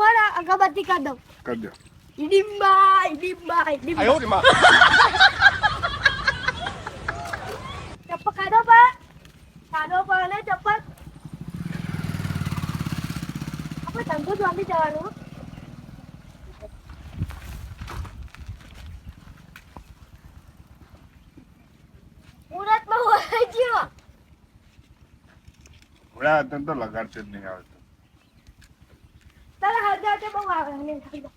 હું હે ને અગરબત્તી કરી દઉં કરી દો ઈડીમ્બા ઈડીમ્બા ઈડીમ્બા ચપ્પલ પા ને ચપ્પલ આપણે ધંધો જોડી જવાનું મુહૂર્તમાં હોય ગયો ઘોડા તો લગાડશે જ નહીં આવતો તારા હાથ જાતે બહુ આવે ને ખાઈ લો.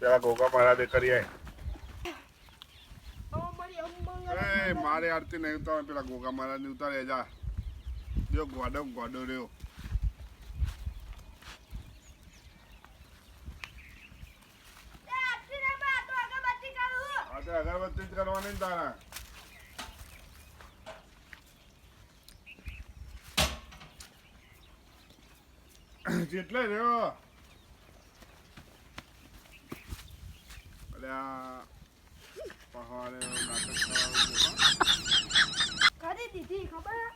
પેલા ગોગા મહારાજે કરી આય. મારે આરતી નહીં ઉતારે પેલા ગોગા મહારાજની ઉતારે જા. જો ગોડો ગોડો રહ્યો. અગરબત્તી જ કરવાની તારા. જેટલે રહ્યો. પહાડે નાટક કરવા કરી દીધી ખબર હે?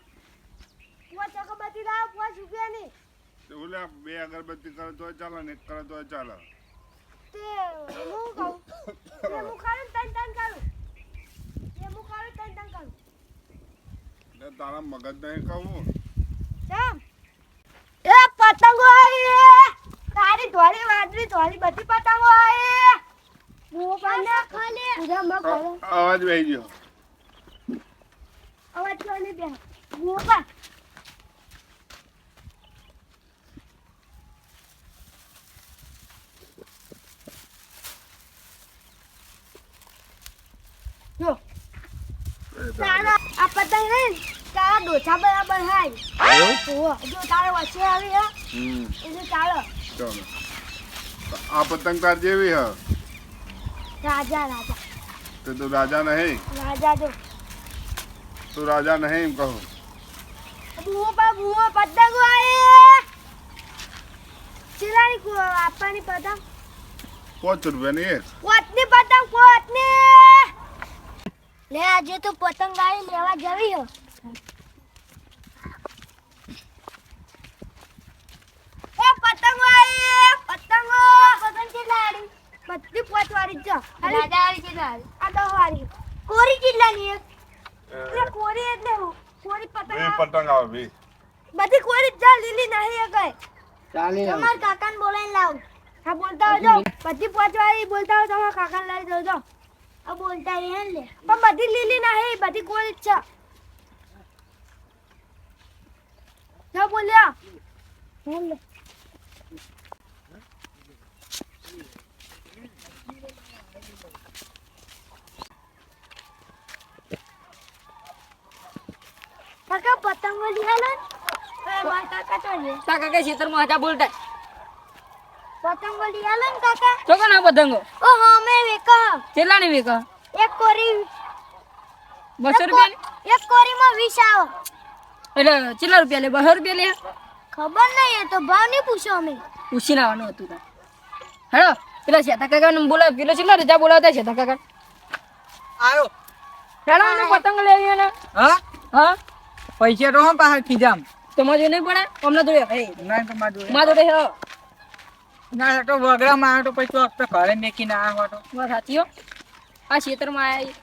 પાંચ અગરબત્તી લાવ પાંચ રૂપિયાની ઓલે બે અગરબત્તી કરે તો ચાલે ને એક કરે તો ચાલે તે હું કહું તે હું કરું તન તન કરું તે હું કરું તન તન કરું એટલે તારા મગજ નહીં કહું કેમ એ પતંગો આવી તારી ધોળી વાદળી ધોળી બધી પતંગો આવી અવાજ વહી ગયો. અવાજ બે હું જો. તારા આ પતંગ ને, તારા ડોછા બરાબર હાય. જો તારે વચ્ચે આવી હે. એટલે ચાલો આ પતંગ તાર જેવી હ. રાજા રાજા. તો તું રાજા નહીં? રાજા જો. તું રાજા નહીં એમ કહો? બુઓ પા બુઓ પતંગો આવી ચિલાની કુ આપવાની પતંગ. પાંચ રૂપિયાની એક. કોટની પતંગ કોટની લે આજે તો પતંગ ગાડી લેવા જવી હો. એ પતંગ આવી પતંગો પતંગ કેટલાડી બધી પોચ વાળી જ રાજા વાળી કેટલાડી આ દસ વાળી કેટલાની એક. કોરી એટલે હું કોરી પતંગ. પતંગ આવે બે બધી કોરી જ લીલી નહીં એ કઈ. ચાલે તમારા કાકાને બોલાવીને લાવ. હા બોલતા હોજો બધી પહોંચવાળી બોલતા હોય તમારા કાકાને લઈ જજો. આ બોલતા રહે ને. લે પણ બધી લીલી નહીં બધી કોરી છે. જા બોલ્યા. બોલ. કાકા પતંગો ને? કાકા તો કે ખેતરમાં હતા? બોલતા પતંગો લીધા ને કાકા? તો કોના પતંગો? ઓ હમે વેકા. કેટલાની વેકા? એક કોરી બસો રૂપિયા એક કોરીમાં વીસ આવો. એટલે કેટલા રૂપિયા લે? બસો રૂપિયા લે? ખબર નહીં એ તો ભાવ નહીં પૂછો અમે. પૂછી આવવાનું હતું હેડો પેલા શેતા કાકા બોલાવ પેલો કેટલા રજા બોલાવતા શેતા કાકા? આવ્યો હેડો પતંગ પતંગ આવ્યો ને. હા? હા? પૈસા તો હું પાસે ખીજામ તમારે નહીં પડે અમને જોઈએ ના ના તો મારું જોડે. મારો ના તો વગડા માં તો પછી આપણે ઘરે મેકી ના આવ્યો તો. વાત સાચી આ આ ખેતરમાં આયા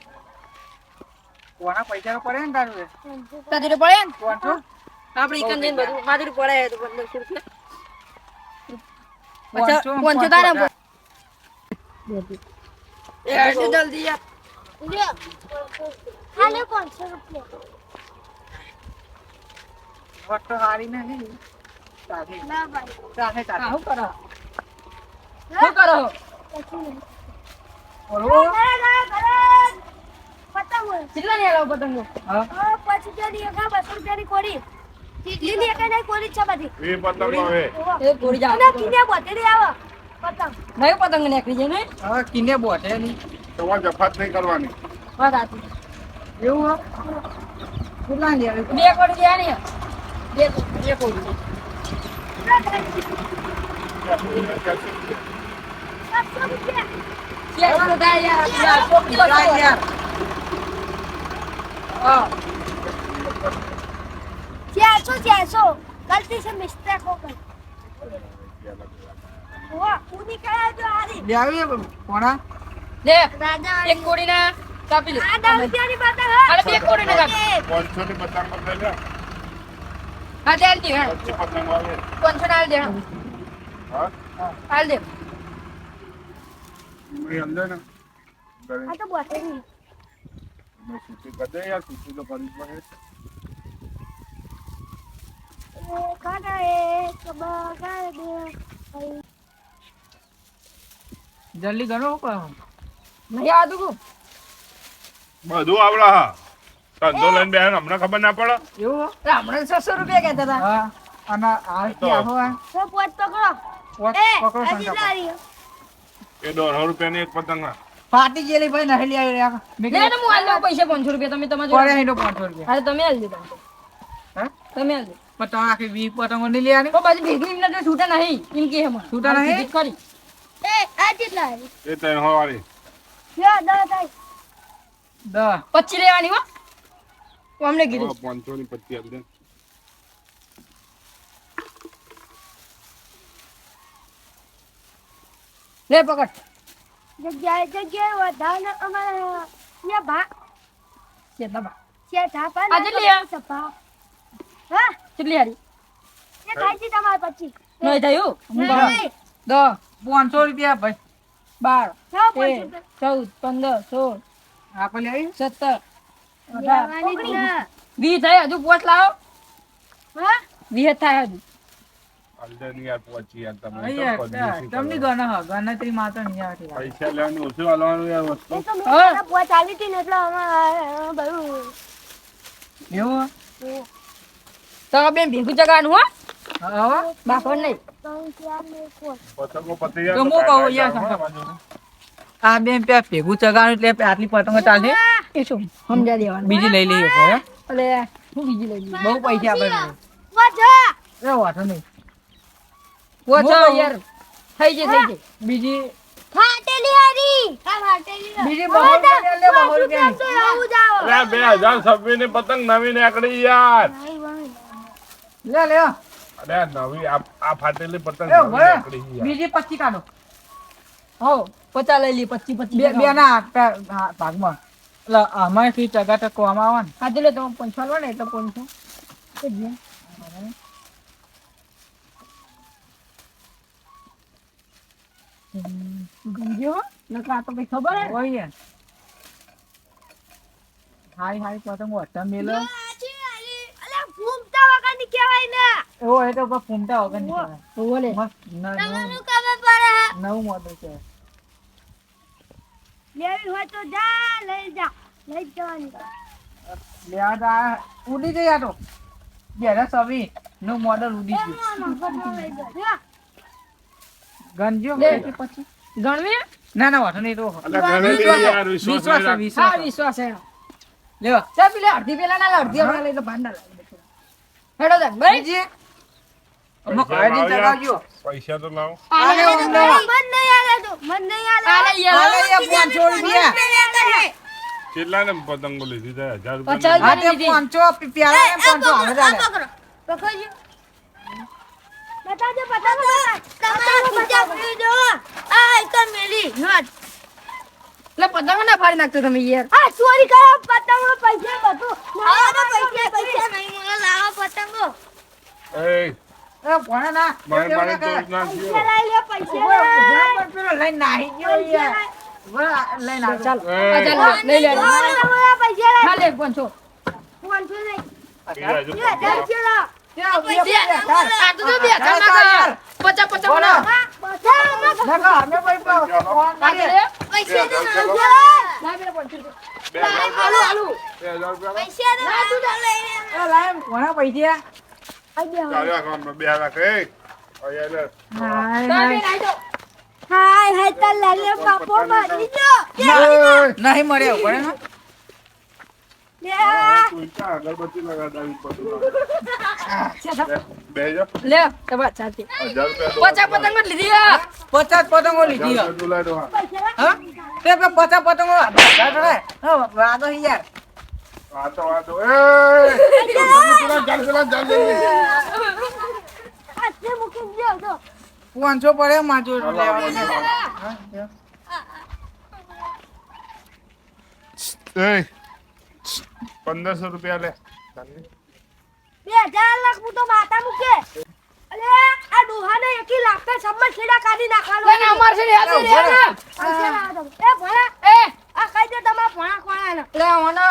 કોના પૈસા પડે ને તારું એ? પડે ને? કોણ તો આપણે ઈકન જઈને બધું માજરી પડે તો પંદરસો રૂપિયા પાંચસો, અચ્છા પાંચસો તારા પાંચસો. એ જલ્દી યાર હાલે પાંચસો રૂપિયા. વટ તો હારી નહીં સાથે ના ભાઈ. સાથે હા. શું કરો? શું કરો? બોલો. ઘરે, ઘરે, ઘરે. પતંગ. કેટલા ની આલો હા હા, એક લીલી એક છે બધી. એ જાવ આવે. નીકળી જાય નહીં? હવે કિને બોટે નહીં. તમારે જફાત નહીં કરવાની. વાત. એવું હો? કેટલા લે બે કોડી ગયા ને. ચારસો ચારસો ગલતી સે મિસ્ટેક હો ગઈ વાહ પૂરી કરા જો આરી લે આવી કોણા લે એક કોડી ના કાપી. લે આ કોડી ના કાપી 500 ની બાતા હા તે હાલ દે હા. પચીસ ના હાલ દે હા. હા? હાલ દે. આ તો બોટે નહીં સૂચી કરી યાર તો પડે. દે. જલ્દી ગણો પણ. નહીં આ બધું આવડે હા. ધંધો લઈને બેન હમણાં ખબર ના પડે. એવું? હમણાં છસો રૂપિયા કહેતા હતા. હા અને આ કે આવો આ? પોત પકડો? પોત પકડો એ દોઢસો રૂપિયાની એક પતંગ. પાટી જેલી ભાઈ નહેલી આવી રહ્યા. મેં કીધું, હું હાલ પૈસા પાંચસો રૂપિયા. તમે તમારે પડે નહીં તો પાંચસો રૂપિયા? અરે તમે હાલ દે હા? તમે હાલ દે પણ તમે આખી વીસ પતંગો નહીં લેવાની? પછી ભેગી છૂટા નહીં. એમ કે છૂટા નહીં? ખરી એ આ કેટલા એ ત્રણસો વાળી દસ પચી લેવાની હું. અમને કીધું પાંચસો ની પચીસ આપી દે લે પકડ. જગ્યાએ જગ્યાએ વધારે અમારે યા ભા કેટલા દબા છે થાપા આજે લે સપા હા? ચલી હારી. એ છે તમારે પછી. નઈ થયું. નહીં. પાંચસો રૂપિયા ભાઈ. બાર તેર ચૌદ પંદર સોળ આપણે સત્તર. વીસ થાય હજુ પોચ લાવો. વી થાય હજુ. તમને ગણ હ ગણતરી માત્ર નહીં આવતી પૈસા લેવાની ઓછું હાલવાનું યાર વસ્તુ. એ તો મેં હા. તારા પોત આલી હતી ને એટલે બધું. એવું તો બેન ભેગું જગાનું હો. હો? બાપર નહીં. તો હું કહું યાર. આ બેન પે ભેગું ચગાવ્યું એટલે આટલી પતંગો એ શું? સમજા દેવાનું. બીજી લઈ લઈએ હવે. અલે હું બીજી લઈ લઈએ. બહુ પૈસા આપણે વાજો એ વાંધો નહીં. વાજો યાર થઈ જાય થઈ જાય બીજી ફાટેલી હારી. ફાટેલી બીજી બહુ લે, જ ની પતંગ નવી નીકળી યાર. લે લે. અરે નવી આ ફાટેલી પતંગ નીકળી યાર. બીજી પચી કાઢો. હો પચાસ લઈ લી પચી પચી બે બે ના હા, ભાગમાં. એટલે ચગા ટકા આમાં આવે ને હા લે તમે પંચો લો ને એટલે પંચો. ગમજો? તો કઈ ખબર હે? હોય યાર. હારી હારી પતંગો હતા મેલો કહેવાય ને. એવો એ તો ફૂમતા વગરની કહેવાય. મસ્ત નવું મોડલ છે. લેવી હોય તો જા લઈ જા લઈ જવાની. લેવા તો આ ઉડી ગઈ આ તો. બેરા સવી નું મોડલ ઉડી ગયું. જા. જા. લે. પછી ગણવી? ના ના વાંધો નહીં તો વિશ્વાસ વિશ્વાસ છે, વિશ્વાસ હે લેવા ચા પેલા અડધી પેલા ના અડધી હમણાં લઈ તો ભાંડા લાવી હેડો તાન ભાઈ. બીજી અમુક ઘરે જઈને પૈસા તો લાવો આલે મન ઊંડો. આલે તો મન નહીં આલે આલે યાર આલે યાર પાંચસો કેટલા ને પતંગો લીધી છે રૂપિયા તે ને પાંચસો હાલે ચાલે. પકડજો બતાવજો પતંગ તમારા ખીચા દો આ એક મેલી નોટ એટલે પતંગ ના ફાડી નાખતો તમે યાર આ ચોરી કરો પતંગો પૈસા બધું પૈસા પૈસા નહીં મને લાવો પતંગો એ એ ભણે ના પૈસા લઈ લે પૈસા લઈ પેલો નાહી ગયો યાર. લઈને. ચાલો લઈ લે પૈસા લઈ હા લે પાંચસો પાંચસો લઈ બીજા હજુ લે હજાર રૂપિયા ત્યાં ઊભી પૈસા નહીં મળ્યો પડે પચાસ પતંગ લીધી. પચાસ પતંગો યાર વાતો વાંચો એ જલ્દી મૂકી તો. પાંચસો પડે માજો લેવાનું. પંદરસો રૂપિયા લે. બે હજાર લાખ હું તો માતા મૂકે. અલે આ ડોહાને એકી લાખ સમજ છેડા કાઢી નાખવાનો અમાર છે. એ ભણા એ દે તમારા ભણા કોણાનો લે ઓનો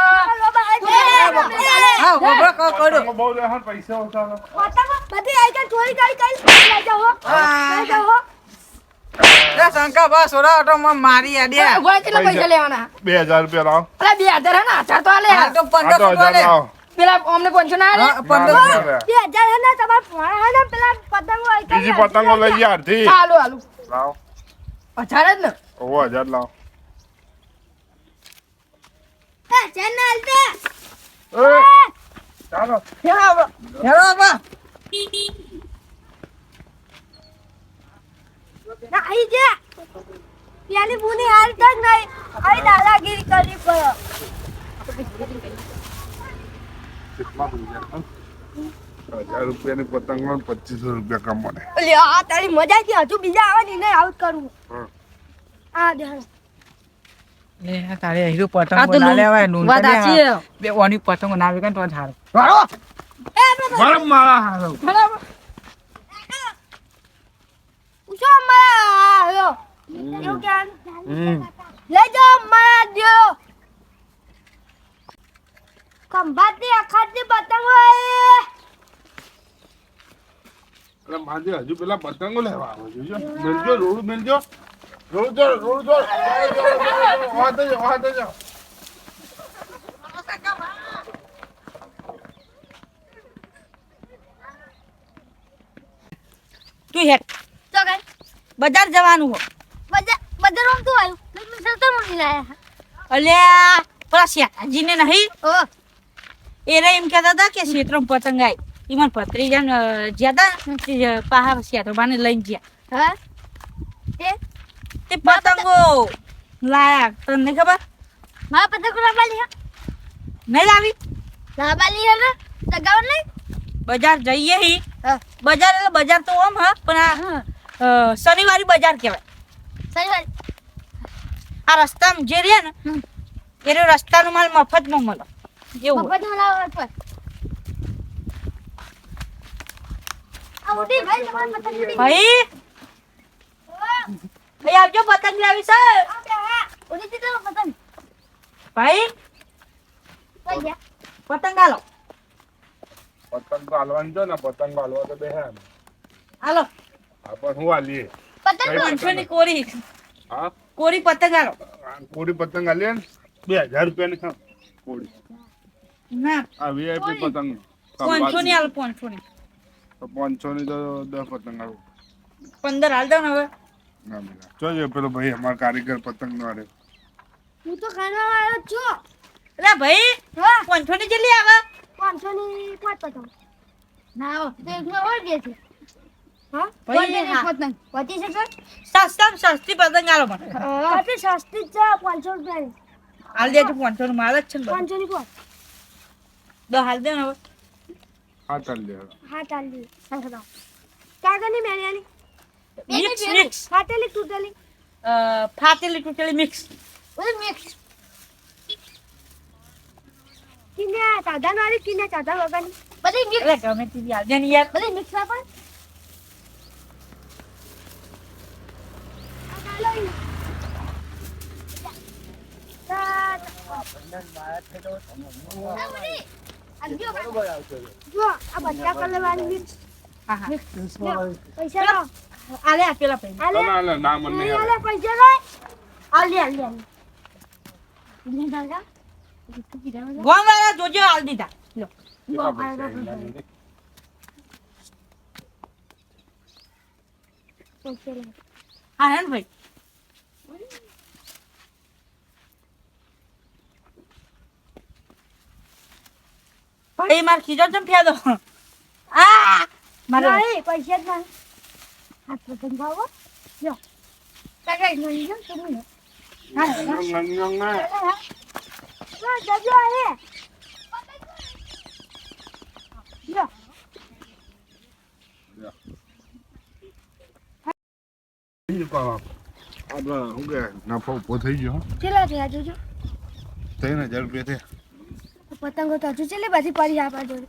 હા ઊભો ક- કરો બહુ લે હા પૈસા ઓછા લો. બધી આઈટમ ચોરી કરી કરી લઈ જાઓ લઈ જાઓ લે શંકા બસ ઓરા ઓટો માં મારી આડ્યા. ઊભા કેટલા પૈસા. લેવાના? બે હજાર રૂપિયા લાવો. અલા બે હે ને હજાર તો આલે હા તો હા તો પંદરસો હજાર પડે પેલા અમને પાંચસો ના ના, બે હજાર હે ને તમારા ભણા હે ને પેલા પતંગો આઈ બીજી પતંગો લઈ યાર અડધી. હાલો હાલો. લાવો. હજાર જ ને. ઓવો હજાર લાવો એ ચેનલ તે ચાલો. ના આઈ જા. પેલી બુની હાલ તક નહીં. આઈ દાદાગીરી કરી પર હજાર રૂપિયાની પતંગ પચીસો રૂપિયા આ તારી મજા થી હજુ બીજા આવે ને આઉટ કરવું હા. આ દે લે તારે હીરો પતંગો ના લેવાય લૂંટ વાત સાચી બે ઓની પતંગો ના તો હાલો. બરાબર. લઈ જાઓ ખંભાતી અખાતી પતંગો હજુ પેલા પતંગો લેવા આવો છો જો મેલજો રોડ મેલજો. રોડ રોડ જો વાત જો તું હેડ તો કઈ બજાર જવાનું હો. બજાર બજારમાં તું આવ્યું? લઈ સસ્તા મૂકી લાયા અલ્યા પેલા શેઠાજીને નહીં. ઓ. એને એમ કહેતા હતા કે ક્ષેત્રમાં પતંગ આવી ઈમન ભત્રીજા જ્યાં પાહા શેઠોબાને લઈને ગયા. હા? તે પતંગો. લાયા તને ખબર? મારા પતંગો લાવવાની હે નહીં લાવી? લાવવાની હે ને સગાવન નહીં? બજાર જઈએ હી. બજાર એટલે બજાર તો આમ હા પણ આ શનિવારી બજાર કહેવાય. શનિવાર. આ રસ્તામાં જે રહે ને હમ. એ રહ્યો રસ્તાનો માલ મફતમાં મળે. એવું હોય. મફતમાં લાવો પર ભાઈ ભાઈ આવજો પતંગ લાવી છે. ઉડી દીધો પતંગ. ભાઈ પતંગ હાલો. પતંગ તો હાલવાની જો ને પતંગ હાલવા તો બે ને. હાલો. હા પણ હું હાલીએ? પતંગ પાંચસો ની કોરી. હા? કોરી પતંગ હાલો. કોડી પતંગ હાલીએ ને? બે હજાર રૂપિયાની ખા કોડી ના. આ વીઆઈપી પતંગ. પાંચસો ની હાલો પાંચસો ની. તો પાંચસો ની તો દસ પતંગ આવું પંદર હાલ દો ને હવે. ના મિલા જોજો પેલો ભાઈ અમારા કારીગર પતંગ નો આરે. હું તો ખાના આવ્યો છું. અરે ભાઈ હા? પાંચસો ની જેટલી આવે? પાંચસો ની પાંચ પતંગ. ના હો તો એક માં ઓર છે. ની સસ્તી પતંગ હાલો મને. સસ્તી જ છે પાંચસો રૂપિયાની. હાલ દેજો પાંચસો નું માલ જ છે પાંચસો ની પાંચ દો હાલ દે ને હવે. હા ચાલ દે હા ચાલી સંખતા કાગળની મેળિયાની? મિક્સ મિક્સ ફાટેલી તૂટેલી ફાટેલી તૂટેલી મિક્સ બધું મિક્સ કિને સાધન વાળી કિને સાધન વગરની બધી મિક્સ એટલે ગમે તે હાલ દે ને યાર બધી મિક્સ ના પણ પૈસા. આલે આ પેલા ભાઈ. આલે, ના ના ના મને નહીં આલે, પૈસા લે આલે, આલે, આલે. લે, દાદા. ગોમ વાળા જોજો હાલ દીધા. લો. આ પૈસા એના નહીં. પૈસા લાય. હા હે ને ભાઈ. ભાઈ માર ખીજો ચમ ફેદો આ! મારે પૈસા જ નહીં પતંગ ભાવો જો કાકા નહીં જો તમે. હા હા નંગ ના હા હા જજો આલે જો આપણે શું કે નફો ઊભો થઈ ગયો હો. કેટલા થયા જોજો ત્રણ હજાર રૂપિયા થયા પતંગો તો હજુ ચેલી બધી પડી આપણા જોડે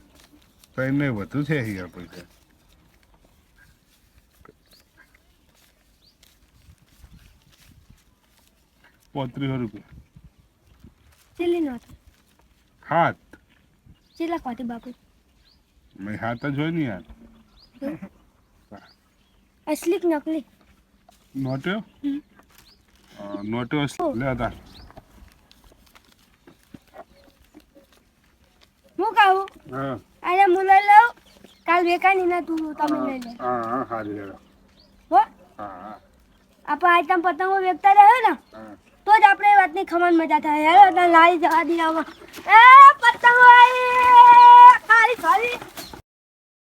ત્રણ ને વધુ છે યાર પૈસા પોત્રીસો રૂપિયા. ચેલી નોટ હાથ? ચેલા કોટી બાપુ. મેં હાથ જ હોય ને યાર. અસલી કે નકલી. નોટ્યો? નોટ્યો ઓ. લે હતા હું કહું હા. અરે હું લઈ લઉં. કાલ વેકાની ના તું તમે લઈ લે. હા હા હારી લે હો. હા હા. આઈટમ પતંગો વેચતા રહ્યો ને. હા. તો જ આપણે એ વાતની ખમણ મજા થાય. હેલો લાઈ જવા દી આવો એ, પતંગ આવી ખાલી ખાલી.